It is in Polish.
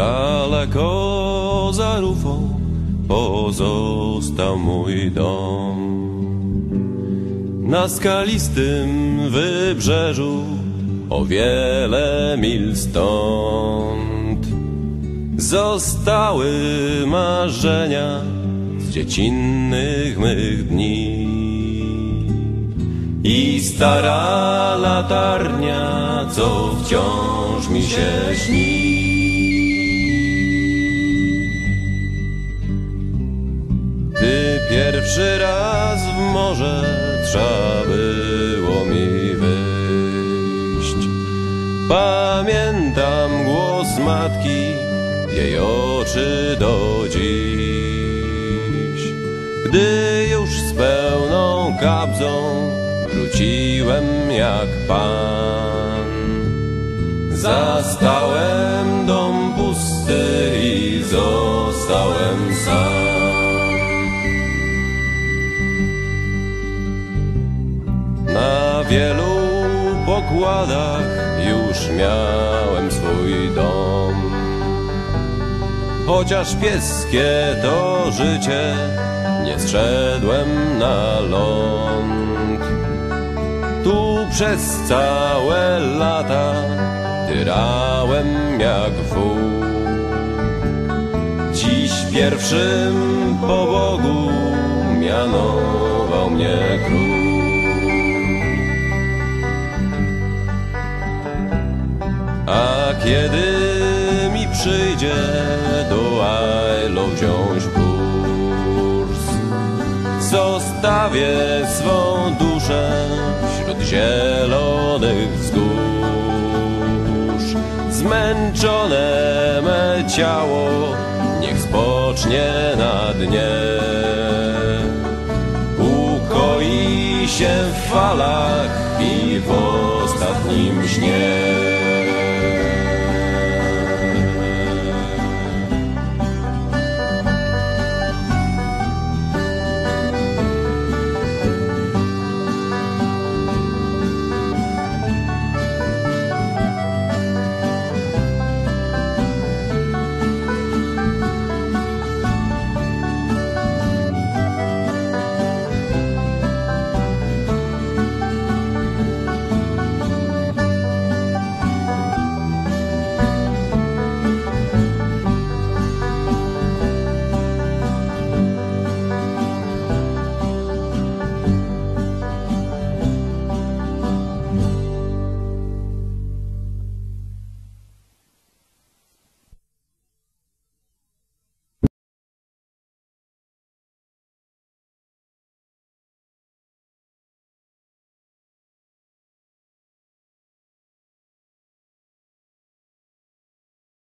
Daleko za rufą pozostał mój dom. Na skalistym wybrzeżu o wiele mil stąd zostały marzenia z dziecinnych mych dni. I stara latarnia, co wciąż mi się śni. Pierwszy raz w morze trzeba było mi wyjść. Pamiętam głos matki, jej oczy do dziś. Gdy już z pełną kabzą wróciłem jak pan. Zastałem dom pusty i wielu pokładach już miałem swój dom. Chociaż pieskie to życie, nie zszedłem na ląd. Tu przez całe lata tyrałem jak wół. Dziś pierwszym po Bogu mianował mnie król. Kiedy mi przyjdzie do Ailo wziąć kurs, zostawię swą duszę wśród zielonych wzgórz. Zmęczone me ciało niech spocznie na dnie. Ukoi się w falach i w ostatnim śnie.